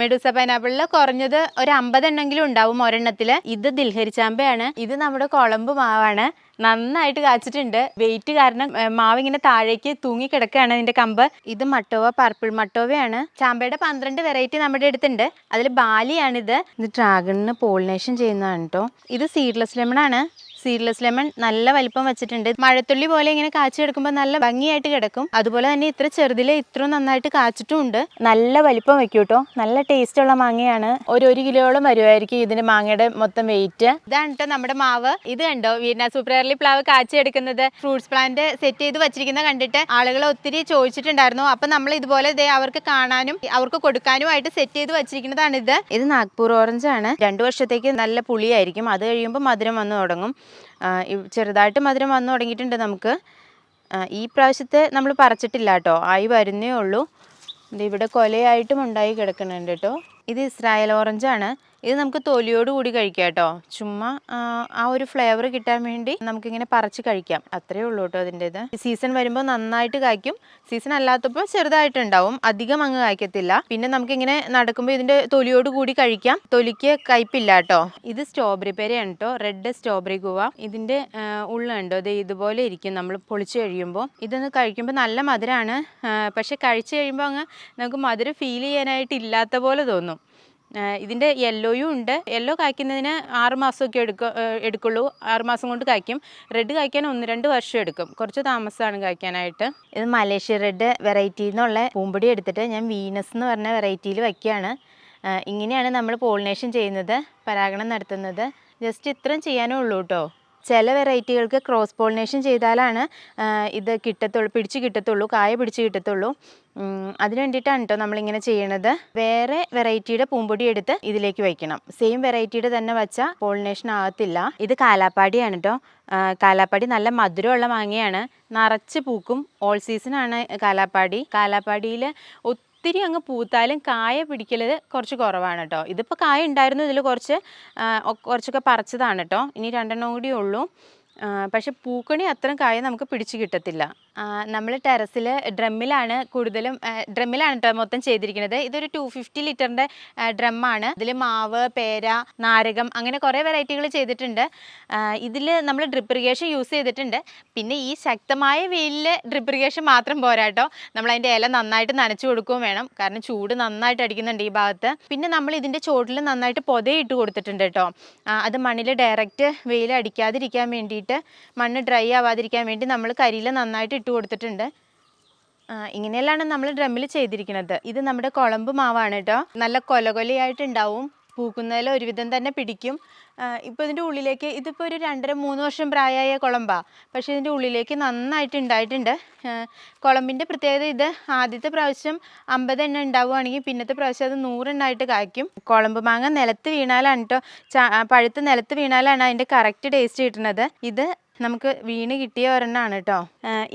Medusa പൈനാപ്പിളിൽ കുറഞ്ഞത് ഒരു അമ്പതെണ്ണെങ്കിലും ഉണ്ടാവും ഒരെണ്ണത്തിൽ ഇത് ദിൽഹരി ചാമ്പയാണ് ഇത് നമ്മുടെ കുളമ്പ് മാവാണ്. നന്നായിട്ട് കാച്ചിട്ടുണ്ട്. വെയിറ്റ് കാരണം മാവ് ഇങ്ങനെ താഴേക്ക് തൂങ്ങി കിടക്കുകയാണ് ഇതിന്റെ കമ്പ്. ഇത് മട്ടോവ പർപ്പിൾ മട്ടോവയാണ്. ചാമ്പയുടെ പന്ത്രണ്ട് വെറൈറ്റി നമ്മുടെ അടുത്തുണ്ട്. അതിൽ ബാലിയാണിത്. ഇത് ഡ്രാഗണിന് പോളിനേഷൻ ചെയ്യുന്നതാണ് കേട്ടോ ഇത് സീഡ്ലെസ് ലെമൺ ആണ് സീഡ്ലെസ് ലെമൺ നല്ല വലിപ്പം വെച്ചിട്ടുണ്ട്. മഴത്തുള്ളി പോലെ ഇങ്ങനെ കാച്ചി കിടക്കുമ്പോൾ നല്ല ഭംഗിയായിട്ട് കിടക്കും. അതുപോലെ തന്നെ ഇത്ര ചെറുതിലെ ഇത്ര നന്നായിട്ട് കാച്ചിട്ടും ഉണ്ട്. നല്ല വലിപ്പം വെക്കും കേട്ടോ. നല്ല ടേസ്റ്റ് ഉള്ള മാങ്ങയാണ്. ഒരു ഒരു കിലോയോളം വരുമായിരിക്കും ഇതിന്റെ മാങ്ങയുടെ മൊത്തം വെയിറ്റ് ഇതാണ് കേട്ടോ നമ്മുടെ മാവ്. ഇത് കണ്ടോ? വീന സൂപ്പർ എയർലി പ്ലാവ് കാച്ചി എടുക്കുന്നത്. ഫ്രൂട്ട്സ് പ്ലാന്റ് സെറ്റ് ചെയ്ത് വെച്ചിരിക്കുന്നത് കണ്ടിട്ട് ആളുകൾ ഒത്തിരി ചോദിച്ചിട്ടുണ്ടായിരുന്നു. അപ്പൊ നമ്മൾ ഇതുപോലെ അവർക്ക് കാണാനും അവർക്ക് കൊടുക്കാനുമായിട്ട് സെറ്റ് ചെയ്ത് വെച്ചിരിക്കുന്നതാണ് ഇത് ഇത് നാഗ്പൂർ ഓറഞ്ച് ആണ്. രണ്ടു വർഷത്തേക്ക് നല്ല പുളിയായിരിക്കും. അത് കഴിയുമ്പോൾ മധുരം വന്നു തുടങ്ങും. ചെറുതായിട്ട് മധുരം വന്നു തുടങ്ങിയിട്ടുണ്ട് നമുക്ക്. ഈ പ്രാവശ്യത്തെ നമ്മൾ പറിച്ചിട്ടില്ല കേട്ടോ. ആയി വരുന്നേ ഉള്ളൂ. ഇവിടെ കൊലയായിട്ടും ഉണ്ടായി കിടക്കുന്നുണ്ട് കേട്ടോ. ഇത് ഇസ്രായേൽ ഓറഞ്ചാണ്. ഇത് നമുക്ക് തൊലിയോട് കൂടി കഴിക്കാം കേട്ടോ ചുമ്മാ ആ, ഒരു ഫ്ലേവർ കിട്ടാൻ വേണ്ടി നമുക്കിങ്ങനെ പറിച്ച് കഴിക്കാം. അത്രേ ഉള്ളൂ കേട്ടോ അതിന്റെ ഇത് സീസൺ വരുമ്പോൾ നന്നായിട്ട് കായ്ക്കും. സീസൺ അല്ലാത്തപ്പോൾ ചെറുതായിട്ടുണ്ടാവും. അധികം അങ്ങ് കായ്ക്കത്തില്ല. പിന്നെ നമുക്കിങ്ങനെ നടക്കുമ്പോൾ ഇതിന്റെ തൊലിയോട് കൂടി കഴിക്കാം. തൊലിക്ക് കയ്പില്ല കേട്ടോ ഇത് സ്ട്രോബെറി പേരയാണ് കേട്ടോ റെഡ് സ്ട്രോബെറി ഗുവ. ഇതിന്റെ ഉള്ളുണ്ടോ ഇത് ഇതുപോലെ ഇരിക്കും. നമ്മൾ പൊളിച്ച് കഴിയുമ്പോൾ ഇതൊന്ന് കഴിക്കുമ്പോൾ നല്ല മധുരമാണ് പക്ഷെ കഴിച്ച് കഴിയുമ്പോൾ അങ്ങ് നമുക്ക് മധുരം ഫീൽ ചെയ്യാനായിട്ട് ഇല്ലാത്ത പോലെ തോന്നും. ഇതിന്റെ യെല്ലോയും ഉണ്ട്. യെല്ലോ കായ്ക്കുന്നതിന് ആറ് മാസമൊക്കെ എടുക്കും എടുക്കുള്ളൂ. ആറ് മാസം കൊണ്ട് കായ്ക്കും. റെഡ് കായ്ക്കാൻ ഒന്ന് രണ്ട് വർഷം എടുക്കും. കുറച്ച് താമസമാണ് കായ്ക്കാനായിട്ട്. ഇത് മലേഷ്യ റെഡ് വെറൈറ്റിയിൽ നിന്നുള്ള പൂമ്പൊടി എടുത്തിട്ട് ഞാൻ വീനസ് എന്ന് പറഞ്ഞ വെറൈറ്റിയിൽ വയ്ക്കുകയാണ് ഇങ്ങനെയാണ് നമ്മൾ പോളിനേഷൻ ചെയ്യുന്നത് പരാഗണം നടത്തുന്നത്. ജസ്റ്റ് ഇത്രയും ചെയ്യാനേ ഉള്ളൂ കേട്ടോ ചില വെറൈറ്റികൾക്ക് ക്രോസ് പോളിനേഷൻ ചെയ്താലാണ് ഇത് കിട്ടത്തുള്ളൂ പിടിച്ച് കിട്ടത്തുള്ളൂ കായ പിടിച്ച് കിട്ടത്തുള്ളൂ. അതിന് വേണ്ടിയിട്ടാണ് കേട്ടോ നമ്മളിങ്ങനെ ചെയ്യണത്. വേറെ വെറൈറ്റിയുടെ പൂമ്പൊടി എടുത്ത് ഇതിലേക്ക് വയ്ക്കണം. സെയിം വെറൈറ്റിയുടെ തന്നെ വെച്ചാൽ പോളിനേഷൻ ആകത്തില്ല. ഇത് കാലാപ്പാടിയാണ് കേട്ടോ കാലാപ്പാടി നല്ല മധുരമുള്ള മാങ്ങയാണ്. നിറച്ച് പൂക്കും ഓൾ സീസണാണ് കാലാപ്പാടി. കാലാപ്പാടിയിൽ ഒത്തിരി അങ്ങ് പൂത്താലും കായ പിടിക്കൽ കുറച്ച് കുറവാണ് കേട്ടോ. ഇതിപ്പോൾ കായ ഉണ്ടായിരുന്നു ഇതിൽ കുറച്ച് കുറച്ചൊക്കെ പറിച്ചതാണ് കേട്ടോ. ഇനി രണ്ടെണ്ണം കൂടിയേ ഉള്ളൂ. പക്ഷെ പൂക്കണി അത്രയും കായ നമുക്ക് പിടിച്ച് കിട്ടത്തില്ല. നമ്മൾ ടെറസിൽ ഡ്രമ്മിലാണ് കൂടുതലും ഡ്രമ്മിലാണ് കേട്ടോ മൊത്തം ചെയ്തിരിക്കുന്നത്. ഇതൊരു ടു ഫിഫ്റ്റി ലിറ്ററിന്റെ ഡ്രമ്മാണ്. ഇതിൽ മാവ് പേര നാരകം അങ്ങനെ കുറേ വെറൈറ്റികൾ ചെയ്തിട്ടുണ്ട്. ഇതിൽ നമ്മൾ ഡ്രിപ്പ് ഇറിഗേഷൻ യൂസ് ചെയ്തിട്ടുണ്ട്. പിന്നെ ഈ ശക്തമായ വെയിലിൽ ഡ്രിപ്പ് ഇറിഗേഷൻ മാത്രം പോരാട്ടോ നമ്മൾ അതിന്റെ ഇല നന്നായിട്ട് നനച്ചു കൊടുക്കുകയും വേണം. കാരണം ചൂട് നന്നായിട്ട് അടിക്കുന്നുണ്ട് ഈ ഭാഗത്ത്. പിന്നെ നമ്മൾ ഇതിന്റെ ചോട്ടിൽ നന്നായിട്ട് പൊതയിട്ട് കൊടുത്തിട്ടുണ്ട് കേട്ടോ അത് മണ്ണിൽ ഡയറക്റ്റ് വെയിൽ അടിക്കാതിരിക്കാൻ വേണ്ടിയിട്ട് മണ്ണ് ഡ്രൈ ആവാതിരിക്കാൻ വേണ്ടി നമ്മൾ കരിയിൽ നന്നായിട്ട് ഇട്ട് കൊടുത്തിട്ടുണ്ട്. ഇങ്ങനെയെല്ലാം നമ്മൾ ഡ്രമ്മിൽ ചെയ്തിരിക്കുന്നത്. ഇത് നമ്മുടെ കുളമ്പ് മാവാണ് കേട്ടോ നല്ല കൊല കൊലയായിട്ടുണ്ടാവും പൂക്കുന്നതിൽ ഒരുവിധം തന്നെ പിടിക്കും. ഇപ്പോൾ ഇതിന്റെ ഉള്ളിലേക്ക് ഇതിപ്പോൾ ഒരു രണ്ടര മൂന്ന് വർഷം പ്രായമായ കുളമ്പാ പക്ഷേ ഇതിന്റെ ഉള്ളിലേക്ക് നന്നായിട്ട് ഉണ്ടായിട്ടുണ്ട് കുളമ്പിന്റെ പ്രത്യേകത ഇത് ആദ്യത്തെ പ്രാവശ്യം അമ്പത് എണ്ണ ഉണ്ടാവുകയാണെങ്കിൽ പിന്നത്തെ പ്രാവശ്യം അത് നൂറെണ്ണമായിട്ട് കായ്ക്കും. കുളമ്പ് മാങ്ങ നിലത്ത് വീണാലാണ് കേട്ടോ പഴുത്ത് നിലത്ത് വീണാലാണ് അതിന്റെ കറക്റ്റ് ടേസ്റ്റ് കിട്ടുന്നത്. ഇത് നമുക്ക് വീണ് കിട്ടിയ ഒരെണ്ണമാണ് കേട്ടോ.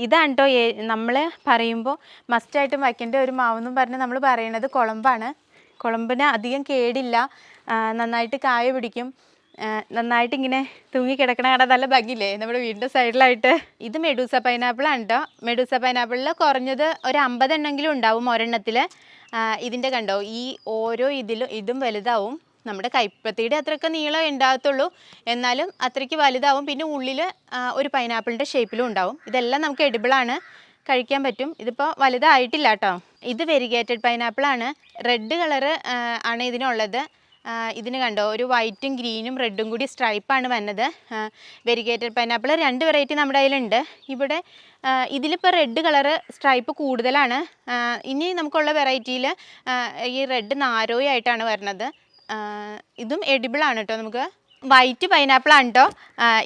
ഇതാണ് കേട്ടോ നമ്മൾ പറയുമ്പോൾ മസ്റ്റായിട്ടും വയ്ക്കേണ്ട ഒരു മാവെന്നും പറഞ്ഞ് നമ്മൾ പറയണത് കുളമ്പാണ്. കുളമ്പിന് അധികം കേടില്ല. നന്നായിട്ട് കായ പിടിക്കും. നന്നായിട്ട് ഇങ്ങനെ തൂങ്ങി കിടക്കണ കാണാൻ നല്ല ഭംഗിയില്ലേ? നമ്മുടെ വീടിന്റെ സൈഡിലായിട്ട്. ഇത് മെഡൂസ പൈനാപ്പിളാണ് കേട്ടോ മെഡൂസ പൈനാപ്പിളിൽ കുറഞ്ഞത് ഒരു അമ്പതെണ്ണെങ്കിലും ഉണ്ടാവും ഒരെണ്ണത്തിൽ ഇതിന്റെ കണ്ടോ? ഈ ഓരോ ഇതിലും ഇതും വലുതാവും. നമ്മുടെ കൈപ്പത്തിയുടെ അത്രയൊക്കെ നീളം ഉണ്ടാകത്തുള്ളൂ. എന്നാലും അത്രയ്ക്ക് വലുതാവും. പിന്നെ ഉള്ളിൽ ഒരു പൈനാപ്പിളിന്റെ ഷേപ്പിലും ഉണ്ടാവും. ഇതെല്ലാം നമുക്ക് എഡിബിളാണ് കഴിക്കാൻ പറ്റും. ഇതിപ്പോൾ വലുതായിട്ടില്ല കേട്ടോ. ഇത് വെരിഗേറ്റഡ് പൈനാപ്പിളാണ് റെഡ് കളറ് ആണ് ഇതിനുള്ളത്. ഇതിന് കണ്ടോ? ഒരു വൈറ്റും ഗ്രീനും റെഡും കൂടി സ്ട്രൈപ്പാണ് വന്നത്. വെരിഗേറ്റഡ് പൈനാപ്പിൾ രണ്ട് വെറൈറ്റി നമ്മുടെ കയ്യിലുണ്ട്. ഇവിടെ ഇതിലിപ്പോൾ റെഡ് കളറ് സ്ട്രൈപ്പ് കൂടുതലാണ്. ഇനി നമുക്കുള്ള വെറൈറ്റിയിൽ ഈ റെഡ് നാരോയായിട്ടാണ് വരുന്നത്. ഇതും എഡിബിൾ ആണ് കേട്ടോ നമുക്ക്. വൈറ്റ് പൈനാപ്പിൾ ആണ് കേട്ടോ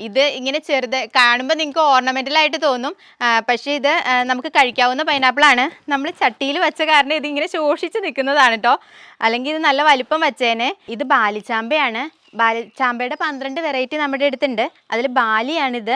ഇത് ഇങ്ങനെ ചെറുത് കാണുമ്പോൾ നിങ്ങൾക്ക് ഓർണമെന്റൽ ആയിട്ട് തോന്നും. പക്ഷേ ഇത് നമുക്ക് കഴിക്കാവുന്ന പൈനാപ്പിൾ ആണ്. നമ്മൾ ചട്ടിയിൽ വെച്ച കാരണം ഇതിങ്ങനെ ശോഷിച്ച് നിൽക്കുന്നതാണ് കേട്ടോ അല്ലെങ്കിൽ ഇത് നല്ല വലിപ്പം വെച്ചേനെ. ഇത് ബാലിച്ചാമ്പയാണ്. ബാലി ചാമ്പയുടെ പന്ത്രണ്ട് വെറൈറ്റി നമ്മുടെ അടുത്തുണ്ട്. അതിൽ ബാലിയാണിത്.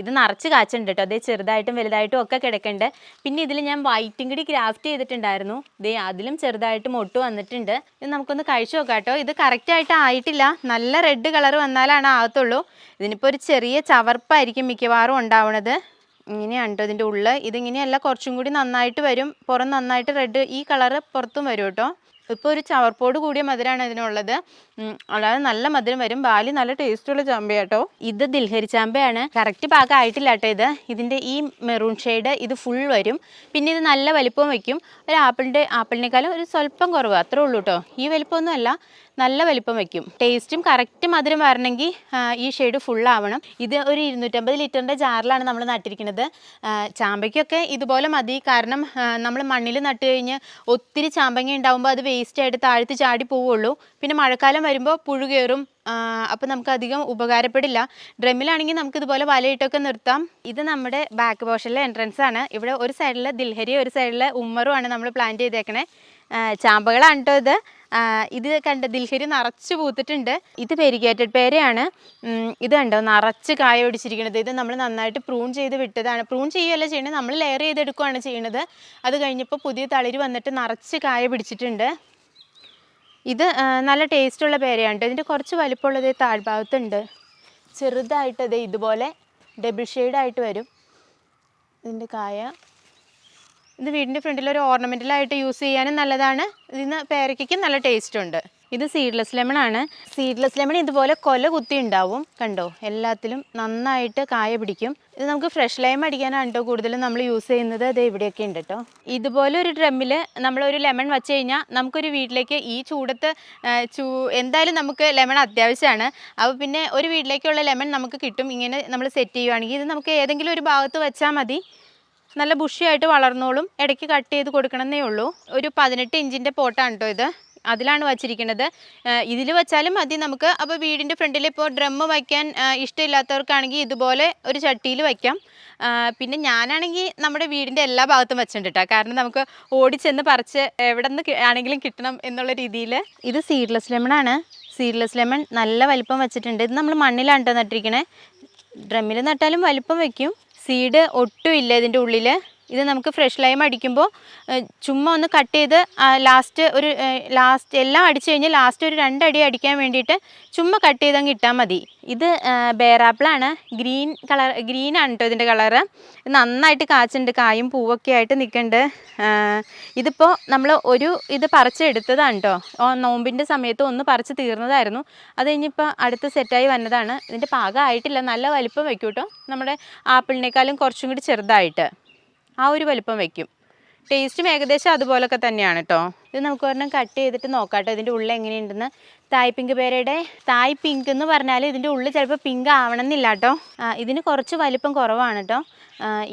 ഇത് നിറച്ച് കാച്ചുണ്ട് കേട്ടോ. അതേ ചെറുതായിട്ടും വലുതായിട്ടും ഒക്കെ കിടക്കുന്നുണ്ട്. പിന്നെ ഇതിൽ ഞാൻ വൈറ്റും കൂടി ക്രാഫ്റ്റ് ചെയ്തിട്ടുണ്ടായിരുന്നു. ഇതേ അതിലും ചെറുതായിട്ട് മൊട്ട് വന്നിട്ടുണ്ട്. ഇത് നമുക്കൊന്ന് കഴിച്ചു നോക്കാം കേട്ടോ. ഇത് കറക്റ്റായിട്ട് ആയിട്ടില്ല. നല്ല റെഡ് കളർ വന്നാലാണ് ആകത്തുള്ളൂ. ഇതിനിപ്പോൾ ഒരു ചെറിയ ചവർപ്പായിരിക്കും മിക്കവാറും ഉണ്ടാവണത്. ഇങ്ങനെയാണ് കേട്ടോ ഇതിന്റെ ഉള്ളിൽ ഇതിങ്ങനെയല്ല കുറച്ചും കൂടി നന്നായിട്ട് വരും. പുറം നന്നായിട്ട് റെഡ് ഈ കളറ് പുറത്തും വരും കേട്ടോ. ഇപ്പോൾ ഒരു ചവർപ്പോട് കൂടിയ മധുരമാണ് ഇതിനുള്ളത്. അതായത് നല്ല മധുരം വരും. ബാലി നല്ല ടേസ്റ്റുള്ള ചാമ്പയാട്ടോ ഇത് ദിൽഹരി ചാമ്പയാണ്. കറക്റ്റ് പാകം ആയിട്ടില്ല കേട്ടോ ഇത്. ഇതിന്റെ ഈ മെറൂൺ ഷെയ്ഡ് ഇത് ഫുൾ വരും. പിന്നെ ഇത് നല്ല വലിപ്പം വയ്ക്കും ഒരു ആപ്പിളിന്റെ ആപ്പിളിനേക്കാളും ഒരു സ്വല്പം കുറവ്. അത്രേ ഉള്ളൂ കേട്ടോ ഈ വലിപ്പമൊന്നും അല്ല നല്ല വലിപ്പം വയ്ക്കും ടേസ്റ്റും കറക്റ്റ് മധുരം വരണമെങ്കിൽ ഈ ഷെയ്ഡ് ഫുൾ ആവണം. ഇത് ഒരു ഇരുന്നൂറ്റമ്പത് ലിറ്ററിന്റെ ജാറിലാണ് നമ്മൾ നട്ടിരിക്കുന്നത്. ചാമ്പയ്ക്കൊക്കെ ഇതുപോലെ മതി. കാരണം നമ്മൾ മണ്ണിൽ നട്ട് കഴിഞ്ഞ് ഒത്തിരി ചാമ്പങ്ങ ഉണ്ടാകുമ്പോൾ അത് ആയിട്ട് താഴ്ത്തി ചാടി പോവുള്ളൂ പിന്നെ മഴക്കാലം വരുമ്പോൾ പുഴു കയറും അപ്പോൾ നമുക്ക് അധികം ഉപകാരപ്പെടില്ല. ഡ്രമ്മിലാണെങ്കിൽ നമുക്ക് ഇതുപോലെ വലയിട്ടൊക്കെ നിർത്താം. ഇത് നമ്മുടെ ബാക്ക് പോർഷനിലെ എൻട്രൻസ് ആണ്. ഇവിടെ ഒരു സൈഡിൽ ദിൽഹരി ഒരു സൈഡിൽ ഉമ്മറുമാണ് നമ്മൾ പ്ലാൻ ചെയ്തേക്കണേ. ചാമ്പകളാണ് കേട്ടോ ഇത്. ഇത് കണ്ട ദിൽഹരി നിറച്ച് പൂത്തിട്ടുണ്ട്. ഇത് പെരിഗേറ്റഡ് പേരയാണ്. ഇത് കണ്ടോ? നിറച്ച് കായ പിടിച്ചിരിക്കുന്നത്. ഇത് നമ്മൾ നന്നായിട്ട് പ്രൂൺ ചെയ്ത് വിട്ടതാണ്. പ്രൂൺ ചെയ്യുകയല്ല ചെയ്യുന്നത്. നമ്മൾ ലെയർ ചെയ്തെടുക്കുകയാണ് ചെയ്യുന്നത്. അത് കഴിഞ്ഞപ്പോൾ പുതിയ തളിര് വന്നിട്ട് നിറച്ച് കായ പിടിച്ചിട്ടുണ്ട്. ഇത് നല്ല ടേസ്റ്റുള്ള പേരയാണ്. ഇതിന്റെ കുറച്ച് വലിപ്പമുള്ളത് താഴ്ഭാഗത്തുണ്ട്. ചെറുതായിട്ട് ഇത് ഇതുപോലെ ഡബിൾ ഷെയ്ഡായിട്ട് വരും. ഇതിന്റെ കായ. ഇത് വീടിന്റെ ഫ്രണ്ടിൽ ഒരു ഓർണമെന്റലായിട്ട് യൂസ് ചെയ്യാനും നല്ലതാണ്. ഇതിന് പേരയ്ക്കും നല്ല ടേസ്റ്റ് ഉണ്ട്. ഇത് സീഡ്ലെസ് ലെമൺ ആണ്. സീഡ്ലെസ് ലെമൺ ഇതുപോലെ കൊല കുത്തി ഉണ്ടാവും കണ്ടോ? എല്ലാത്തിലും നന്നായിട്ട് കായ പിടിക്കും. ഇത് നമുക്ക് ഫ്രഷ് ലൈം അടിക്കാനാണ് കേട്ടോ കൂടുതലും നമ്മൾ യൂസ് ചെയ്യുന്നത്. അത് ഇവിടെയൊക്കെ ഉണ്ട് കേട്ടോ. ഇതുപോലെ ഒരു ഡ്രമ്മിൽ നമ്മളൊരു ലെമൺ വെച്ച് കഴിഞ്ഞാൽ നമുക്കൊരു വീട്ടിലേക്ക് ഈ ചൂടത്ത് ചൂ എന്തായാലും നമുക്ക് ലെമൺ അത്യാവശ്യമാണ്. അപ്പോൾ പിന്നെ ഒരു വീട്ടിലേക്കുള്ള ലെമൺ നമുക്ക് കിട്ടും. ഇങ്ങനെ നമ്മൾ സെറ്റ് ചെയ്യുവാണെങ്കിൽ ഇത് നമുക്ക് ഏതെങ്കിലും ഒരു ഭാഗത്ത് വെച്ചാൽ മതി. നല്ല ബുഷിയായിട്ട് വളർന്നോളും. ഇടയ്ക്ക് കട്ട് ചെയ്ത് കൊടുക്കണമെന്നേ ഉള്ളൂ. ഒരു പതിനെട്ട് ഇഞ്ചിന്റെ പോട്ടാണ് കേട്ടോ ഇത്. അതിലാണ് വച്ചിരിക്കുന്നത്. ഇതിൽ വെച്ചാലും മതി നമുക്ക്. അപ്പോൾ വീടിന്റെ ഫ്രണ്ടിൽ ഇപ്പോൾ ഡ്രമ്മ് വയ്ക്കാൻ ഇഷ്ടമില്ലാത്തവർക്കാണെങ്കിൽ ഇതുപോലെ ഒരു ചട്ടിയിൽ വയ്ക്കാം. പിന്നെ ഞാനാണെങ്കിൽ നമ്മുടെ വീടിന്റെ എല്ലാ ഭാഗത്തും വെച്ചിട്ടുണ്ട് കാരണം നമുക്ക് ഓടിച്ചെന്ന് പറിച്ച് എവിടെ ആണെങ്കിലും കിട്ടണം എന്നുള്ള രീതിയിൽ. ഇത് സീഡ്ലെസ് ലെമൺ ആണ്. സീഡ്ലെസ് ലെമൺ നല്ല വലിപ്പം വെച്ചിട്ടുണ്ട്. ഇത് നമ്മൾ മണ്ണിലാണ് നട്ടിരിക്കണേ. ഡ്രമ്മിൽ നട്ടാലും വലിപ്പം വയ്ക്കും. സീഡ് ഒട്ടും ഇല്ല ഇതിന്റെ ഉള്ളിൽ. ഇത് നമുക്ക് ഫ്രഷ് ലൈം അടിക്കുമ്പോൾ ചുമ്മാ ഒന്ന് കട്ട് ചെയ്ത് ലാസ്റ്റ് ഒരു ലാസ്റ്റ് എല്ലാം അടിച്ചു കഴിഞ്ഞാൽ ലാസ്റ്റ് ഒരു രണ്ടടി അടിക്കാൻ വേണ്ടിയിട്ട് ചുമ്മാ കട്ട് ചെയ്തങ്ങ് ഇട്ടാൽ മതി. ഇത് ബേറാപ്പിളാണ് ഗ്രീൻ കളർ ഗ്രീൻ ആണ് കേട്ടോ ഇതിന്റെ കളറ് നന്നായിട്ട് കാച്ചുണ്ട് കായും പൂവൊക്കെ ആയിട്ട് നിൽക്കുന്നുണ്ട് ഇതിപ്പോൾ നമ്മൾ ഒരു ഇത് പറിച്ചെടുത്തതാണ് കേട്ടോ നോമ്പിന്റെ സമയത്ത് ഒന്ന് പറിച്ച് തീർന്നതായിരുന്നു. അത് കഴിഞ്ഞിപ്പോൾ അടുത്ത് സെറ്റായി വന്നതാണ്. ഇതിന്റെ പാകമായിട്ടില്ല നല്ല വലിപ്പം വയ്ക്കും കേട്ടോ നമ്മുടെ ആപ്പിളിനേക്കാളും കുറച്ചും കൂടി ചെറുതായിട്ട്. ആ ഒരു വലിപ്പം വെക്കും. ടേസ്റ്റും ഏകദേശം അതുപോലൊക്കെ തന്നെയാണ് കേട്ടോ ഇത് നമുക്ക് ഒരെണ്ണം കട്ട് ചെയ്തിട്ട് നോക്കാം കേട്ടോ ഇതിന്റെ ഉള്ളിൽ എങ്ങനെയുണ്ടെന്ന്. തായ് പിങ്ക് പേരയുടെ തായ് പിങ്ക് എന്ന് പറഞ്ഞാൽ ഇതിന്റെ ഉള്ളിൽ ചിലപ്പോൾ പിങ്ക് ആവണമെന്നില്ല കേട്ടോ ഇതിന് കുറച്ച് വലിപ്പം കുറവാണ് കേട്ടോ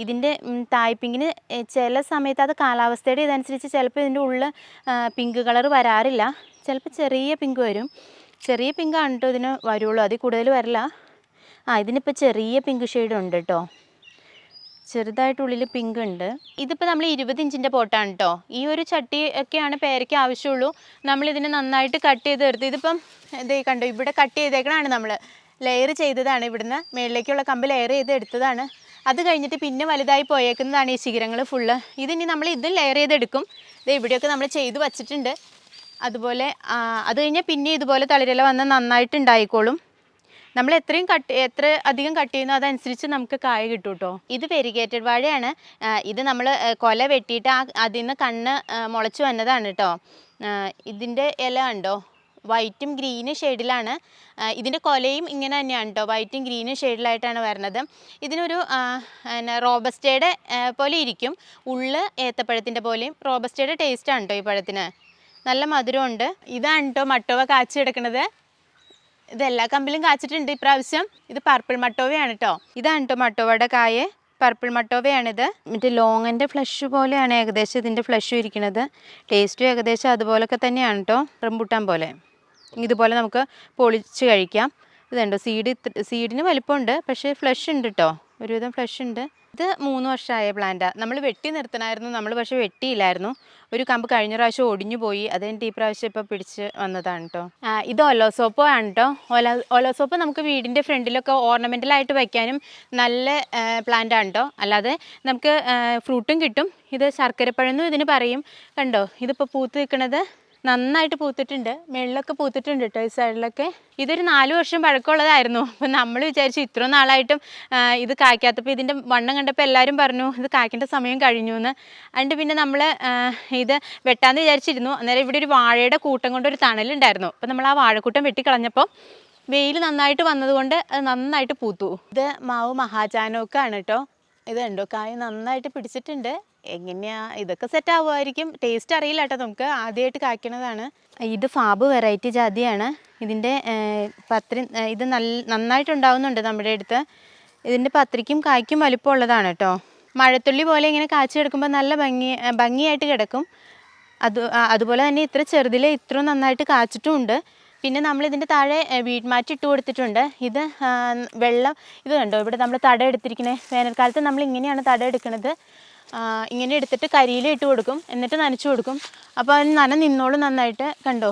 ഇതിന്റെ തായ് പിങ്കിന് ചില സമയത്ത് അത് കാലാവസ്ഥയുടെ ഇതനുസരിച്ച് ചിലപ്പോൾ ഇതിന്റെ ഉള്ളിൽ പിങ്ക് കളർ വരാറില്ല. ചിലപ്പോൾ ചെറിയ പിങ്ക് വരും. ചെറിയ പിങ്കാണ് കേട്ടോ ഇതിന് വരുള്ളൂ. അതിൽ കൂടുതൽ വരില്ല. ആ ഇതിനിപ്പോൾ ചെറിയ പിങ്ക് ഷെയ്ഡ് ഉണ്ട് കേട്ടോ ചെറുതായിട്ട് ഉള്ളിൽ പിങ്ക് ഉണ്ട്. ഇതിപ്പോൾ നമ്മൾ ഇരുപത് ഇഞ്ചിന്റെ പോട്ടാണ് കേട്ടോ ഈ ഒരു ചട്ടി ഒക്കെയാണ് പേരയ്ക്ക് ആവശ്യമുള്ളൂ. നമ്മൾ ഇതിനെ നന്നായിട്ട് കട്ട് ചെയ്ത് എടുത്ത് ഇതിപ്പം ഇതേ കണ്ടോ ഇവിടെ കട്ട് ചെയ്തേക്കണാണ് നമ്മൾ ലെയർ ചെയ്തതാണ് ഇവിടുന്ന്. മേളിലേക്കുള്ള കമ്പ് ലെയർ ചെയ്ത് എടുത്തതാണ്. അത് കഴിഞ്ഞിട്ട് പിന്നെ വലുതായി പോയേക്കുന്നതാണ് ഈ ശിഖരങ്ങൾ ഫുള്ള് ഇതിനി നമ്മൾ ഇതും ലെയർ ചെയ്തെടുക്കും ഇത് ഇവിടെയൊക്കെ നമ്മൾ ചെയ്ത് വച്ചിട്ടുണ്ട്. അതുപോലെ അത് കഴിഞ്ഞാൽ പിന്നെ ഇതുപോലെ തളിരില വന്ന് നന്നായിട്ട് ഉണ്ടായിക്കോളും. നമ്മൾ എത്രയും കട്ട് എത്ര അധികം കട്ട് ചെയ്യുന്നു അതനുസരിച്ച് നമുക്ക് കായ കിട്ടും കേട്ടോ ഇത് വെരിഗേറ്റഡ് വാഴയാണ്. ഇത് നമ്മൾ കൊല വെട്ടിയിട്ട് ആ അതിൽ നിന്ന് കണ്ണ് മുളച്ചു വന്നതാണ് കേട്ടോ ഇതിന്റെ ഇല ഉണ്ടോ വൈറ്റും ഗ്രീനും ഷെയ്ഡിലാണ്. ഇതിന്റെ കൊലയും ഇങ്ങനെ തന്നെയാണ് കേട്ടോ വൈറ്റും ഗ്രീനും ഷെയ്ഡിലായിട്ടാണ് വരുന്നത് ഇതിനൊരു പിന്നെ റോബസ്റ്റയുടെ പോലെ ഇരിക്കും. ഉള്ള് ഏത്തപ്പഴത്തിന്റെ പോലെയും റോബസ്റ്റയുടെ ടേസ്റ്റാണ് കേട്ടോ ഈ പഴത്തിന്. നല്ല മധുരമുണ്ട്. ഇതാണ് കേട്ടോ മട്ടോവ കാച്ചി കിടക്കുന്നത് ഇത് എല്ലാ കമ്പിലും കാച്ചിട്ടുണ്ട് ഇപ്രാവശ്യം. ഇത് പർപ്പിൾ മട്ടോവയാണ് കേട്ടോ ഇതാണ് കേട്ടോ മട്ടോവയുടെ കായ. പർപ്പിൾ മട്ടോവയാണിത്. മറ്റേ ലോങ്ങിന്റെ ഫ്ലഷ് പോലെയാണ് ഏകദേശം ഇതിന്റെ ഫ്ലഷും ഇരിക്കുന്നത്. ടേസ്റ്റും ഏകദേശം അതുപോലൊക്കെ തന്നെയാണ് കേട്ടോ റംബൂട്ടാൻ പോലെ. ഇതുപോലെ നമുക്ക് പൊളിച്ച് കഴിക്കാം. ഇതുണ്ടോ. സീഡ് സീഡിന് വലിപ്പമുണ്ട്. പക്ഷേ ഫ്ലഷ് ഉണ്ട് കേട്ടോ ഒരുവിധം ഫ്ലഷ് ഉണ്ട്. ഇത് മൂന്ന് വർഷമായ പ്ലാന്റാണ് നമ്മൾ വെട്ടി നിർത്തണമായിരുന്നു നമ്മൾ പക്ഷെ വെട്ടിയില്ലായിരുന്നു. ഒരു കമ്പ് കഴിഞ്ഞ പ്രാവശ്യം ഒടിഞ്ഞു പോയി. അത് കഴിഞ്ഞിട്ട് ഈ പ്രാവശ്യം ഇപ്പോൾ പിടിച്ച് വന്നതാണ് കേട്ടോ ഇത് ഒലോസോപ്പോ ആണ് കേട്ടോ ഒല ഒലോസോപ്പ് നമുക്ക് വീടിന്റെ ഫ്രണ്ടിലൊക്കെ ഓർണമെന്റലായിട്ട് വയ്ക്കാനും നല്ല പ്ലാന്റ് ആണ് കേട്ടോ അല്ലാതെ നമുക്ക് ഫ്രൂട്ടും കിട്ടും. ഇത് ശർക്കരപ്പഴമെന്നും ഇതിന് പറയും. കണ്ടോ? ഇതിപ്പോൾ പൂത്ത് നിൽക്കുന്നത് നന്നായിട്ട് പൂത്തിട്ടുണ്ട്. മെള്ളൊക്കെ പൂത്തിട്ടുണ്ട് കേട്ടോ ഈ സൈഡിലൊക്കെ. ഇതൊരു നാല് വർഷം പഴക്കമുള്ളതായിരുന്നു. അപ്പം നമ്മൾ വിചാരിച്ചു ഇത്ര നാളായിട്ടും ഇത് കായ്ക്കാത്തപ്പോൾ ഇതിന്റെ വണ്ണം കണ്ടപ്പോൾ എല്ലാവരും പറഞ്ഞു ഇത് കായ്ക്കേണ്ട സമയം കഴിഞ്ഞു എന്ന് അതുകൊണ്ട് പിന്നെ നമ്മൾ ഇത് വെട്ടാന്ന് വിചാരിച്ചിരുന്നു. അന്നേരം ഇവിടെ ഒരു വാഴയുടെ കൂട്ടം കൊണ്ട് ഒരു തണലുണ്ടായിരുന്നു. അപ്പം നമ്മൾ ആ വാഴക്കൂട്ടം വെട്ടിക്കളഞ്ഞപ്പോൾ വെയിൽ നന്നായിട്ട് വന്നതുകൊണ്ട് അത് നന്നായിട്ട് പൂത്തു. ഇത് മാവ് മഹാചാനോക്കാണ് കേട്ടോ ഇത് കണ്ടോ കായ നന്നായിട്ട് പിടിച്ചിട്ടുണ്ട്. എങ്ങനെയാ ഇതൊക്കെ സെറ്റ് ആവുമായിരിക്കും. ടേസ്റ്റ് അറിയില്ല കേട്ടോ നമുക്ക്. ആദ്യമായിട്ട് കായ്ക്കണതാണ്. ഇത് ഫാബ് വെറൈറ്റി ജാതിയാണ്. ഇതിന്റെ പത്രി ഇത് നല്ല നന്നായിട്ട് ഉണ്ടാവുന്നുണ്ട് നമ്മുടെ അടുത്ത്. ഇതിന്റെ പത്രിക്കും കായ്ക്കും വലിപ്പമുള്ളതാണ് കേട്ടോ മഴത്തുള്ളി പോലെ ഇങ്ങനെ കാച്ചു കിടക്കുമ്പോൾ നല്ല ഭംഗി ഭംഗിയായിട്ട് കിടക്കും. അത് അതുപോലെ തന്നെ ഇത്ര ചെറുതിൽ ഇത്രയും നന്നായിട്ട് കാച്ചിട്ടുമുണ്ട്. പിന്നെ നമ്മൾ ഇതിന്റെ താഴെ വീട്ട് മാറ്റി ഇട്ട് കൊടുത്തിട്ടുണ്ട്. ഇത് വെള്ളം ഇത് കണ്ടോ? ഇവിടെ നമ്മൾ തട എടുത്തിരിക്കുന്നത് വേനൽക്കാലത്ത് നമ്മൾ ഇങ്ങനെയാണ് തട എടുക്കുന്നത് ഇങ്ങനെ എടുത്തിട്ട് കരിയിൽ ഇട്ട് കൊടുക്കും. എന്നിട്ട് നനച്ചു കൊടുക്കും. അപ്പോൾ അതിന് നന നിന്നോളും നന്നായിട്ട്. കണ്ടോ?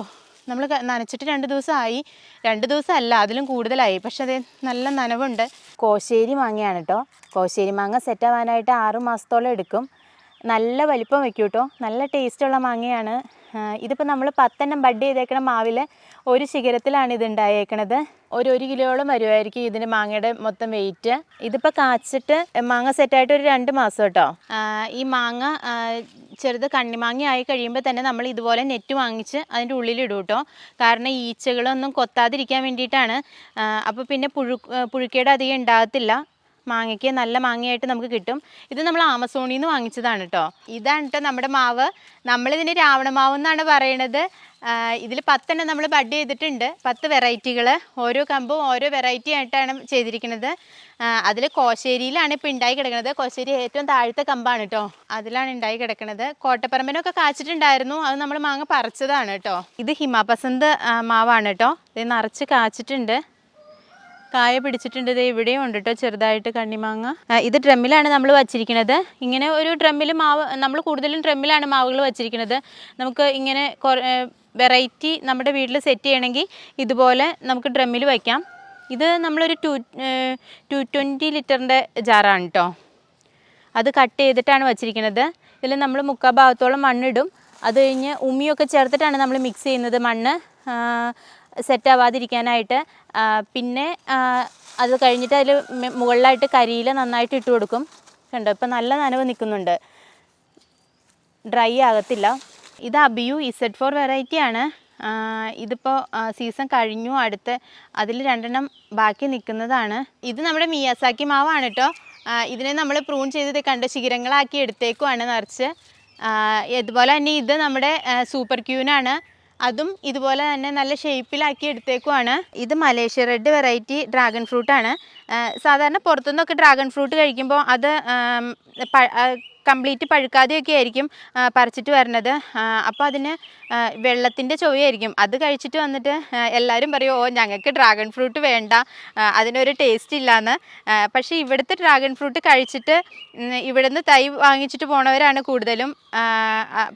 നമ്മൾ നനച്ചിട്ട് രണ്ട് ദിവസമായി. രണ്ട് ദിവസം അല്ല അതിലും കൂടുതലായി. പക്ഷെ അത് നല്ല നനവുണ്ട്. കോശേരി മാങ്ങയാണ് കേട്ടോ കോശേരി മാങ്ങ സെറ്റാവാനായിട്ട് ആറ് മാസത്തോളം എടുക്കും. നല്ല വലിപ്പം വെക്കും കേട്ടോ നല്ല ടേസ്റ്റുള്ള മാങ്ങയാണ്. ഇതിപ്പോൾ നമ്മൾ പത്തെണ്ണം ബഡ് ചെയ്തേക്കണ മാവിൽ ഒരു ശിഖരത്തിലാണ് ഇത് ഉണ്ടായേക്കണത്. ഒരു ഒരു കിലോയോളം വരുമായിരിക്കും ഇതിന് മാങ്ങയുടെ മൊത്തം വെയിറ്റ് ഇതിപ്പോൾ കാച്ചിട്ട് മാങ്ങ സെറ്റായിട്ട് ഒരു രണ്ട് മാസം കേട്ടോ. ഈ മാങ്ങ ചെറുത് കണ്ണിമാങ്ങ ആയി കഴിയുമ്പോൾ തന്നെ നമ്മൾ ഇതുപോലെ നെറ്റ് വാങ്ങിച്ച് അതിന്റെ ഉള്ളിലിടും കേട്ടോ. കാരണം ഈച്ചകളൊന്നും കൊത്താതിരിക്കാൻ വേണ്ടിയിട്ടാണ്. അപ്പോൾ പിന്നെ പുഴു പുഴുക്കേട് അധികം ഉണ്ടാകത്തില്ല. മാങ്ങയ്ക്ക് നല്ല മാങ്ങയായിട്ട് നമുക്ക് കിട്ടും. ഇത് നമ്മൾ ആമസോണിൽ നിന്ന് വാങ്ങിച്ചതാണ് കേട്ടോ ഇതാണ് കേട്ടോ നമ്മുടെ മാവ്. നമ്മളിതിന് രാവണമാവ് എന്നാണ് പറയണത്. ഇതിൽ പത്തെണ്ണം നമ്മൾ ബഡ് ചെയ്തിട്ടുണ്ട്. പത്ത് വെറൈറ്റികൾ ഓരോ കമ്പും ഓരോ വെറൈറ്റി ആയിട്ടാണ് ചെയ്തിരിക്കുന്നത് അതിൽ കോശേരിയിലാണ് ഇപ്പോൾ ഉണ്ടായി കിടക്കുന്നത് കോശേരി ഏറ്റവും താഴത്തെ കമ്പാണ് കേട്ടോ അതിലാണ് ഉണ്ടായി കിടക്കുന്നത് കോട്ടപ്പറമ്പിനൊക്കെ കാച്ചിട്ടുണ്ടായിരുന്നു. അത് നമ്മൾ മാങ്ങ പറിച്ചതാണ് കേട്ടോ ഇത് ഹിമാപസന്ത് മാവാണ് കേട്ടോ ഇത് നിറച്ച് കാച്ചിട്ടുണ്ട്. കായ പിടിച്ചിട്ടുണ്ട്. ഇത് ഇവിടെയും ഉണ്ട് കേട്ടോ ചെറുതായിട്ട് കണ്ണിമാങ്ങ. ഇത് ഡ്രമ്മിലാണ് നമ്മൾ വച്ചിരിക്കുന്നത് ഇങ്ങനെ ഒരു ഡ്രമ്മിൽ മാവ് നമ്മൾ കൂടുതലും ഡ്രമ്മിലാണ് മാവുകൾ വച്ചിരിക്കുന്നത് നമുക്ക് ഇങ്ങനെ വെറൈറ്റി നമ്മുടെ വീട്ടിൽ സെറ്റ് ചെയ്യണമെങ്കിൽ ഇതുപോലെ നമുക്ക് ഡ്രമ്മിൽ വയ്ക്കാം. ഇത് നമ്മളൊരു ടു ടു ട്വന്റി ലിറ്ററിന്റെ ജാറാണ് കേട്ടോ അത് കട്ട് ചെയ്തിട്ടാണ് വച്ചിരിക്കുന്നത് ഇതിൽ നമ്മൾ മുക്കാൽ ഭാഗത്തോളം മണ്ണിടും. അത് കഴിഞ്ഞ് ഉമ്മിയൊക്കെ ചേർത്തിട്ടാണ് നമ്മൾ മിക്സ് ചെയ്യുന്നത് മണ്ണ്. സെറ്റ് ആവാതിരിക്കാനായിട്ട് പിന്നെ അത് കഴിഞ്ഞിട്ട് അതിൽ മുകളിലായിട്ട് കരിയില നന്നായിട്ട് ഇട്ട് കൊടുക്കും. കണ്ടോ? ഇപ്പം നല്ല നനവ് നിൽക്കുന്നുണ്ട് ഡ്രൈ ആകത്തില്ല. ഇത് അബിയു ഇസഡ് ഫോർ വെറൈറ്റി ആണ്. ഇതിപ്പോൾ സീസൺ കഴിഞ്ഞു. അടുത്ത് അതിൽ രണ്ടെണ്ണം ബാക്കി നിൽക്കുന്നതാണ് ഇത് നമ്മുടെ മിയാസാക്കി മാവാണ് കേട്ടോ ഇതിനെ നമ്മൾ പ്രൂൺ ചെയ്ത് കണ്ട? ശിഖരങ്ങളാക്കി എടുത്തേക്കുവാണ് നിറച്ച്. ഇതുപോലെ തന്നെ ഇത് നമ്മുടെ സൂപ്പർ ക്യൂനാണ്. അതും ഇതുപോലെ തന്നെ നല്ല ഷേപ്പിലാക്കി എടുത്തേക്കുവാണ്. ഇത് മലേഷ്യ റെഡ് വെറൈറ്റി ഡ്രാഗൺ ഫ്രൂട്ടാണ് സാധാരണ പുറത്തുനിന്നൊക്കെ ഡ്രാഗൺ ഫ്രൂട്ട് കഴിക്കുമ്പോൾ അത് കംപ്ലീറ്റ് പഴുക്കാതെയൊക്കെ ആയിരിക്കും പറിച്ചിട്ട് വരുന്നത് അപ്പോൾ അതിന് വെള്ളത്തിന്റെ ചൊവ്വയായിരിക്കും. അത് കഴിച്ചിട്ട് വന്നിട്ട് എല്ലാവരും പറയും ഓ ഞങ്ങൾക്ക് ഡ്രാഗൺ ഫ്രൂട്ട് വേണ്ട. അതിനൊരു ടേസ്റ്റ് ഇല്ലയെന്ന് പക്ഷേ ഇവിടുത്തെ ഡ്രാഗൺ ഫ്രൂട്ട് കഴിച്ചിട്ട് ഇവിടുന്ന് തൈ വാങ്ങിച്ചിട്ട് പോണവരാണ് കൂടുതലും.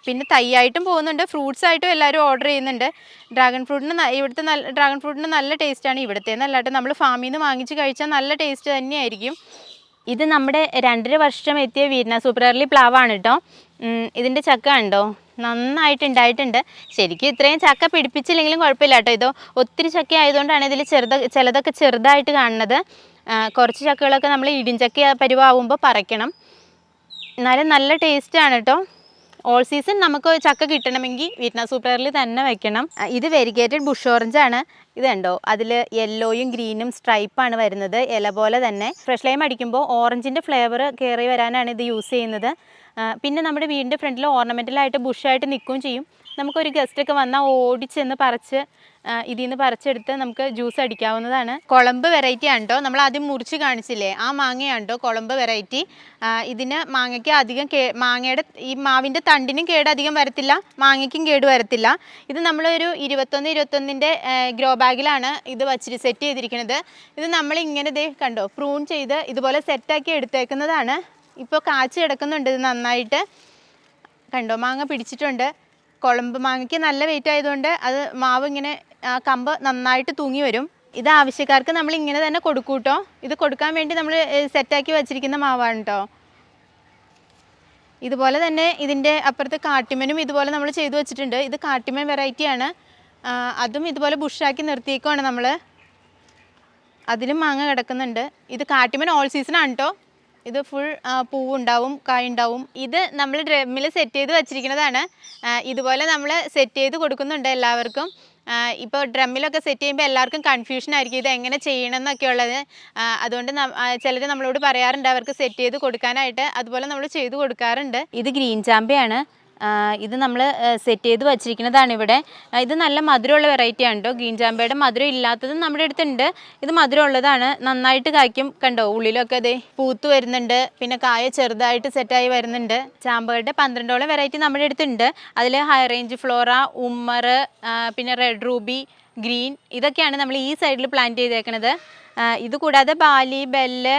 പിന്നെ തൈയായിട്ടും പോകുന്നുണ്ട്. ഫ്രൂട്ട്സ് ആയിട്ടും എല്ലാവരും ഓർഡർ ചെയ്യുന്നുണ്ട്. ഡ്രാഗൺ ഫ്രൂട്ടിന് ഇവിടുത്തെ നല്ല ഡ്രാഗൺ ഫ്രൂട്ടിന് നല്ല ടേസ്റ്റാണ് ഇവിടുത്തെ നല്ലതായിട്ട് നമ്മൾ ഫാമിൽ നിന്ന് വാങ്ങിച്ച് കഴിച്ചാൽ നല്ല ടേസ്റ്റ് തന്നെയായിരിക്കും. ഇത് നമ്മുടെ രണ്ടര വർഷം എത്തിയ സൂപ്പർ പ്ലാവ് പ്ലാവാണ് കേട്ടോ ഇതിന്റെ ചക്ക കണ്ടോ? നന്നായിട്ട് ഉണ്ടായിട്ടുണ്ട് ശരിക്കും ഇത്രയും ചക്ക പിടിപ്പിച്ചില്ലെങ്കിലും കുഴപ്പമില്ല കേട്ടോ ഇതോ. ഒത്തിരി ചക്ക ആയതുകൊണ്ടാണ് ഇതിൽ ചെറുത ചിലതൊക്കെ ചെറുതായിട്ട് കാണുന്നത്. കുറച്ച് ചക്കകളൊക്കെ നമ്മൾ ഇടിഞ്ചക്ക പരിവാവുമ്പോൾ പറിക്കണം. എന്നാലും നല്ല ടേസ്റ്റാണ് കേട്ടോ ഓൾ സീസൺ നമുക്ക് ചക്ക കിട്ടണമെങ്കിൽ വീറ്റ്നാ സൂപ്പറിൽ തന്നെ വെക്കണം. ഇത് വെരിഗേറ്റഡ് ബുഷ് ഓറഞ്ച് ആണ്. ഇത് കണ്ടോ? അതിൽ യെല്ലോയും ഗ്രീനും സ്ട്രൈപ്പാണ് വരുന്നത്. ഇല പോലെ തന്നെ. ഫ്രഷ് ലൈം അടിക്കുമ്പോൾ ഓറഞ്ചിന്റെ ഫ്ലേവർ കയറി വരാനാണ് ഇത് യൂസ് ചെയ്യുന്നത്. പിന്നെ നമ്മുടെ വീടിന്റെ ഫ്രണ്ടിൽ ഓർണമെന്റലായിട്ട് ബുഷായിട്ട് നിൽക്കുകയും ചെയ്യും. നമുക്കൊരു ഗസ്റ്റൊക്കെ വന്നാൽ ഓടിച്ചെന്ന് പറിച്ച് ഇതിൽ നിന്ന് പറിച്ചെടുത്ത് നമുക്ക് ജ്യൂസ് അടിക്കാവുന്നതാണ്. കുളമ്പ് വെറൈറ്റി ആണ്ടോ? നമ്മൾ ആദ്യം മുറിച്ച് കാണിച്ചില്ലേ? ആ മാങ്ങയാണ്ടോ? കുളമ്പ് വെറൈറ്റി ഇതിന് മാങ്ങയ്ക്ക് അധികം കേ മാങ്ങയുടെ ഈ മാവിന്റെ തണ്ടിനും കേട് അധികം വരത്തില്ല. മാങ്ങയ്ക്കും കേട് വരത്തില്ല. ഇത് നമ്മളൊരു ഇരുപത്തൊന്ന് ഇരുപത്തൊന്നിന്റെ ഗ്രോ ബാഗിലാണ് ഇത് വച്ചിട്ട് സെറ്റ് ചെയ്തിരിക്കുന്നത് ഇത് നമ്മൾ ഇങ്ങനെ ദേ കണ്ടോ പ്രൂൺ ചെയ്ത് ഇതുപോലെ സെറ്റാക്കി എടുത്തേക്കുന്നതാണ്. ഇപ്പോൾ കാച്ചു കിടക്കുന്നുണ്ട് ഇത് നന്നായിട്ട്. കണ്ടോ മാങ്ങ പിടിച്ചിട്ടുണ്ട്. കുളമ്പ് മാങ്ങയ്ക്ക് നല്ല വെയിറ്റ് ആയതുകൊണ്ട് അത് മാവ് ഇങ്ങനെ ആ കമ്പ് നന്നായിട്ട് തൂങ്ങി വരും. ഇത് ആവശ്യക്കാർക്ക് നമ്മൾ ഇങ്ങനെ തന്നെ കൊടുക്കൂട്ടോ ഇത് കൊടുക്കാൻ വേണ്ടി നമ്മൾ സെറ്റാക്കി വെച്ചിരിക്കുന്ന മാവാണ് കേട്ടോ ഇതുപോലെ തന്നെ ഇതിന്റെ അപ്പുറത്ത് കാട്ടിമനും ഇതുപോലെ നമ്മൾ ചെയ്തു വെച്ചിട്ടുണ്ട്. ഇത് കാട്ടിമൻ വെറൈറ്റിയാണ് അതും ഇതുപോലെ ബുഷാക്കി നിർത്തിയേക്കുവാണ് നമ്മൾ അതിലും മാങ്ങ കിടക്കുന്നുണ്ട്. ഇത് കാട്ടിമൻ ഓൾ സീസൺ ആണ് കേട്ടോ ഇത് ഫുൾ പൂവുണ്ടാവും കായ ഉണ്ടാവും ഇത് നമ്മൾ ഡ്രമ്മിൽ സെറ്റ് ചെയ്ത് വെച്ചിരിക്കുന്നതാണ്. ഇതുപോലെ നമ്മൾ സെറ്റ് ചെയ്ത് കൊടുക്കുന്നുണ്ട് എല്ലാവർക്കും. ഇപ്പോൾ ഡ്രമ്മിലൊക്കെ സെറ്റ് ചെയ്യുമ്പോൾ എല്ലാവർക്കും കൺഫ്യൂഷൻ ആയിരിക്കും ഇത് എങ്ങനെ ചെയ്യണം എന്നൊക്കെ ഉള്ളത് അതുകൊണ്ട് ചിലർ നമ്മളോട് പറയാറുണ്ട് അവർക്ക് സെറ്റ് ചെയ്ത് കൊടുക്കാനായിട്ട്. അതുപോലെ നമ്മൾ ചെയ്ത് കൊടുക്കാറുണ്ട്. ഇത് ഗ്രീൻ ചാമ്പയാണ്. ഇത് നമ്മൾ സെറ്റ് ചെയ്ത് വച്ചിരിക്കുന്നതാണ് ഇവിടെ. ഇത് നല്ല മധുരമുള്ള വെറൈറ്റി ആണ് കേട്ടോ ഗ്രീൻ ചാമ്പയുടെ മധുരം ഇല്ലാത്തതും നമ്മുടെ അടുത്തുണ്ട്. ഇത് മധുരമുള്ളതാണ്. നന്നായിട്ട് കായ്ക്കും. കണ്ടോ ഉള്ളിലൊക്കെ അതെ പൂത്ത് വരുന്നുണ്ട്. പിന്നെ കായ ചെറുതായിട്ട് സെറ്റായി വരുന്നുണ്ട്. ചാമ്പകളുടെ പന്ത്രണ്ടോളം വെറൈറ്റി നമ്മുടെ അടുത്തുണ്ട്. അതിൽ ഹൈ റേഞ്ച് ഫ്ലോറ ഉമ്മർ പിന്നെ റെഡ് റൂബി ഗ്രീൻ ഇതൊക്കെയാണ് നമ്മൾ ഈ സൈഡിൽ പ്ലാന്റ് ചെയ്തേക്കണത്. ഇത് കൂടാതെ ബാലി ബെല്ല്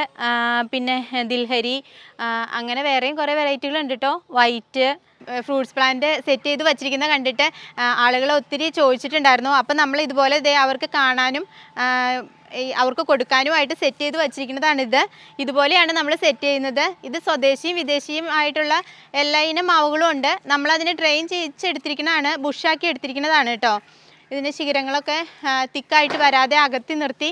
പിന്നെ ദിൽഹരി അങ്ങനെ വേറെയും കുറേ വെറൈറ്റികളുണ്ട് കേട്ടോ വൈറ്റ് ഫ്രൂട്ട്സ് പ്ലാന്റ് സെറ്റ് ചെയ്ത് വച്ചിരിക്കുന്നത് കണ്ടിട്ട് ആളുകൾ ഒത്തിരി ചോദിച്ചിട്ടുണ്ടായിരുന്നു. അപ്പം നമ്മൾ ഇതുപോലെ ഇതേ അവർക്ക് കാണാനും അവർക്ക് കൊടുക്കാനുമായിട്ട് സെറ്റ് ചെയ്ത് വച്ചിരിക്കുന്നതാണിത്. ഇതുപോലെയാണ് നമ്മൾ സെറ്റ് ചെയ്യുന്നത്. ഇത് സ്വദേശിയും വിദേശിയും ആയിട്ടുള്ള എല്ലാ ഇനം മാവുകളും ഉണ്ട്. നമ്മളതിനെ ട്രെയിൻ ചെയ്യിച്ചെടുത്തിരിക്കുന്നതാണ് ബുഷാക്കി എടുത്തിരിക്കുന്നതാണ് കേട്ടോ. ഇതിന്റെ ശിഖരങ്ങളൊക്കെ തിക്കായിട്ട് വരാതെ അകത്തി നിർത്തി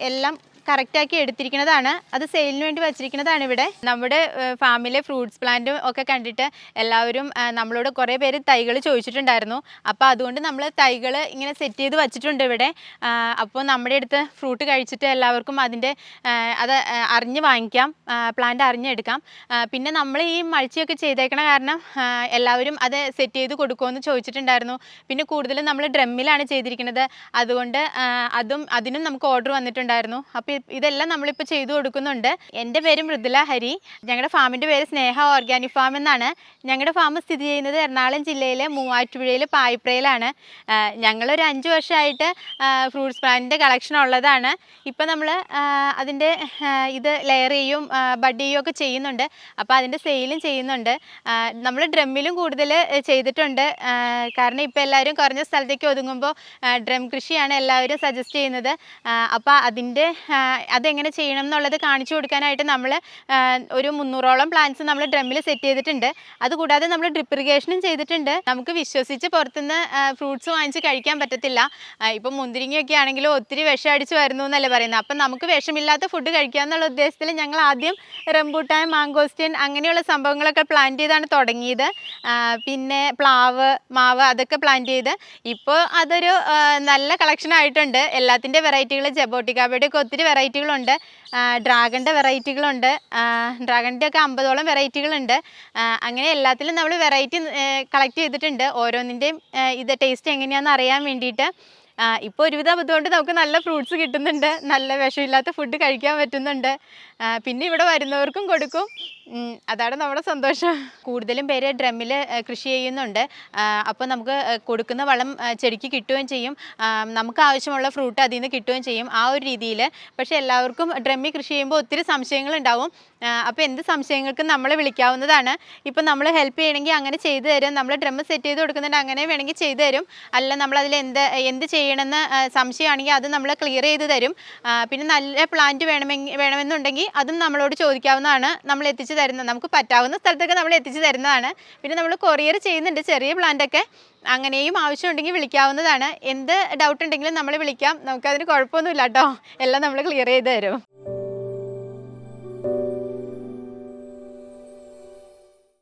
എല്ലാം കറക്റ്റാക്കി എടുത്തിരിക്കുന്നതാണ്. അത് സെയിലിന് വേണ്ടി വച്ചിരിക്കുന്നതാണ് ഇവിടെ. നമ്മുടെ ഫാമിലെ ഫ്രൂട്ട്സ് പ്ലാന്റും ഒക്കെ കണ്ടിട്ട് എല്ലാവരും നമ്മളോട് കുറേ പേര് തൈകൾ ചോദിച്ചിട്ടുണ്ടായിരുന്നു. അപ്പോൾ അതുകൊണ്ട് നമ്മൾ തൈകൾ ഇങ്ങനെ സെറ്റ് ചെയ്ത് വച്ചിട്ടുണ്ട് ഇവിടെ. അപ്പോൾ നമ്മുടെ അടുത്ത് ഫ്രൂട്ട് കഴിച്ചിട്ട് എല്ലാവർക്കും അതിന്റെ അത് അറിഞ്ഞ് വാങ്ങിക്കാം. പ്ലാന്റ് അറിഞ്ഞെടുക്കാം. പിന്നെ നമ്മൾ ഈ മൾച്ചിയൊക്കെ ചെയ്തേക്കണ കാരണം എല്ലാവരും അത് സെറ്റ് ചെയ്ത് കൊടുക്കുമെന്ന് ചോദിച്ചിട്ടുണ്ടായിരുന്നു. പിന്നെ കൂടുതലും നമ്മൾ ഡ്രമ്മിലാണ് ചെയ്തിരിക്കുന്നത്. അതുകൊണ്ട് അതും അതിനും നമുക്ക് ഓർഡർ വന്നിട്ടുണ്ടായിരുന്നു. അപ്പോൾ ഇതെല്ലാം നമ്മളിപ്പോൾ ചെയ്തു കൊടുക്കുന്നുണ്ട്. എന്റെ പേര് മൃദുല ഹരി. ഞങ്ങളുടെ ഫാമിന്റെ പേര് സ്നേഹ ഓർഗാനിക് ഫാം എന്നാണ്. ഞങ്ങളുടെ ഫാം സ്ഥിതി ചെയ്യുന്നത് എറണാകുളം ജില്ലയിലെ മൂവാറ്റുപുഴയിൽ പായിപ്രയിലാണ്. ഞങ്ങളൊരു അഞ്ച് വർഷമായിട്ട് ഫ്രൂട്ട്സ് പ്ലാന്റിന്റെ കളക്ഷൻ ഉള്ളതാണ്. ഇപ്പോൾ നമ്മൾ അതിന്റെ ഇത് ലെയർ ചെയ്യും ബഡ് ചെയ്യുകയും ഒക്കെ ചെയ്യുന്നുണ്ട്. അപ്പോൾ അതിന്റെ സെയിലും ചെയ്യുന്നുണ്ട്. നമ്മൾ ഡ്രമ്മിലും കൂടുതൽ ചെയ്തിട്ടുണ്ട്. കാരണം ഇപ്പോൾ എല്ലാവരും കുറഞ്ഞ സ്ഥലത്തേക്ക് ഒതുങ്ങുമ്പോൾ ഡ്രം കൃഷിയാണ് എല്ലാവരും സജസ്റ്റ് ചെയ്യുന്നത്. അപ്പോൾ അതിന്റെ അതെങ്ങനെ ചെയ്യണം എന്നുള്ളത് കാണിച്ചു കൊടുക്കാനായിട്ട് നമ്മൾ ഒരു മുന്നൂറോളം പ്ലാന്റ്സ് നമ്മൾ ഡ്രമ്മിൽ സെറ്റ് ചെയ്തിട്ടുണ്ട്. അതുകൂടാതെ നമ്മൾ ഡ്രിപ്പ് ഇറിഗേഷനും ചെയ്തിട്ടുണ്ട്. നമുക്ക് വിശ്വസിച്ച് പുറത്തുനിന്ന് ഫ്രൂട്ട്സ് വാങ്ങിച്ച് കഴിക്കാൻ പറ്റത്തില്ല. ഇപ്പം മുന്തിരിങ്ങയൊക്കെ ആണെങ്കിലും ഒത്തിരി വിഷം അടിച്ച് വരുന്നു എന്നല്ലേ പറയുന്നത്. അപ്പം നമുക്ക് വിഷമില്ലാത്ത ഫുഡ് കഴിക്കുക എന്നുള്ള ഉദ്ദേശത്തിൽ ഞങ്ങൾ ആദ്യം റംബൂട്ടാൻ മാങ്കോസ്റ്റിൻ അങ്ങനെയുള്ള സംഭവങ്ങളൊക്കെ പ്ലാന്റ് ചെയ്താണ് തുടങ്ങിയത്. പിന്നെ പ്ലാവ് മാവ് അതൊക്കെ പ്ലാന്റ് ചെയ്ത് ഇപ്പോൾ അതൊരു നല്ല കളക്ഷൻ ആയിട്ടുണ്ട്. എല്ലാത്തിന്റെ വെറൈറ്റികൾ ജബോട്ടിക്കാബയുടെ ഒക്കെ ഒത്തിരി വെറൈറ്റികളുണ്ട്. ഡ്രാഗണിന്റെ വെറൈറ്റികളുണ്ട്. ഡ്രാഗണിന്റെ ഒക്കെ അമ്പതോളം വെറൈറ്റികളുണ്ട്. അങ്ങനെ എല്ലാത്തിലും നമ്മൾ വെറൈറ്റി കളക്ട് ചെയ്തിട്ടുണ്ട്. ഓരോന്നിന്റെയും ഇത് ടേസ്റ്റ് എങ്ങനെയാണെന്ന് അറിയാൻ വേണ്ടിയിട്ട്. ഇപ്പോൾ ഒരുവിധം അതുകൊണ്ട് നമുക്ക് നല്ല ഫ്രൂട്ട്സ് കിട്ടുന്നുണ്ട്. നല്ല വിഷമില്ലാത്ത ഫുഡ് കഴിക്കാൻ പറ്റുന്നുണ്ട്. പിന്നെ ഇവിടെ വരുന്നവർക്കും കൊടുക്കും. അതാണ് നമ്മുടെ സന്തോഷം. കൂടുതലും പേര് ഡ്രമ്മിൽ കൃഷി ചെയ്യുന്നുണ്ട്. അപ്പോൾ നമുക്ക് കൊടുക്കുന്ന വളം ചെടിക്ക് കിട്ടുകയും ചെയ്യും. നമുക്ക് ആവശ്യമുള്ള ഫ്രൂട്ട് അതിൽ നിന്ന് കിട്ടുകയും ചെയ്യും ആ ഒരു രീതിയിൽ പക്ഷേ എല്ലാവർക്കും ഡ്രമ്മിൽ കൃഷി ചെയ്യുമ്പോൾ ഒത്തിരി സംശയങ്ങളുണ്ടാവും. അപ്പോൾ എന്ത് സംശയങ്ങൾക്കും നമ്മളെ വിളിക്കാവുന്നതാണ്. ഇപ്പം നമ്മൾ ഹെൽപ്പ് ചെയ്യണമെങ്കിൽ അങ്ങനെ ചെയ്തു തരും. നമ്മൾ ഡ്രമ്മ് സെറ്റ് ചെയ്ത് കൊടുക്കുന്നുണ്ട് അങ്ങനെ വേണമെങ്കിൽ ചെയ്തു തരും. അല്ല നമ്മൾ അതിൽ എന്ത് എന്ത് ചെയ്യണമെന്ന് സംശയമാണെങ്കിൽ അത് നമ്മൾ ക്ലിയർ ചെയ്ത് തരും. പിന്നെ നല്ല പ്ലാന്റ് വേണമെങ്കിൽ വേണമെന്നുണ്ടെങ്കിൽ അതും നമ്മളോട് ചോദിക്കാവുന്നതാണ്. നമ്മൾ എത്തിച്ചു തരുന്നത് നമുക്ക് പറ്റാവുന്ന സ്ഥലത്തൊക്കെ നമ്മൾ എത്തിച്ചു തരുന്നതാണ്. പിന്നെ നമ്മൾ കൊറിയർ ചെയ്യുന്നുണ്ട് ചെറിയ പ്ലാന്റൊക്കെ അങ്ങനെയും ആവശ്യമുണ്ടെങ്കിൽ വിളിക്കാവുന്നതാണ്. എന്ത് ഡൗട്ട് ഉണ്ടെങ്കിലും നമ്മൾ വിളിക്കാം. നമുക്കതിന് കുഴപ്പമൊന്നുമില്ല കേട്ടോ എല്ലാം നമ്മൾ ക്ലിയർ ചെയ്ത് തരും.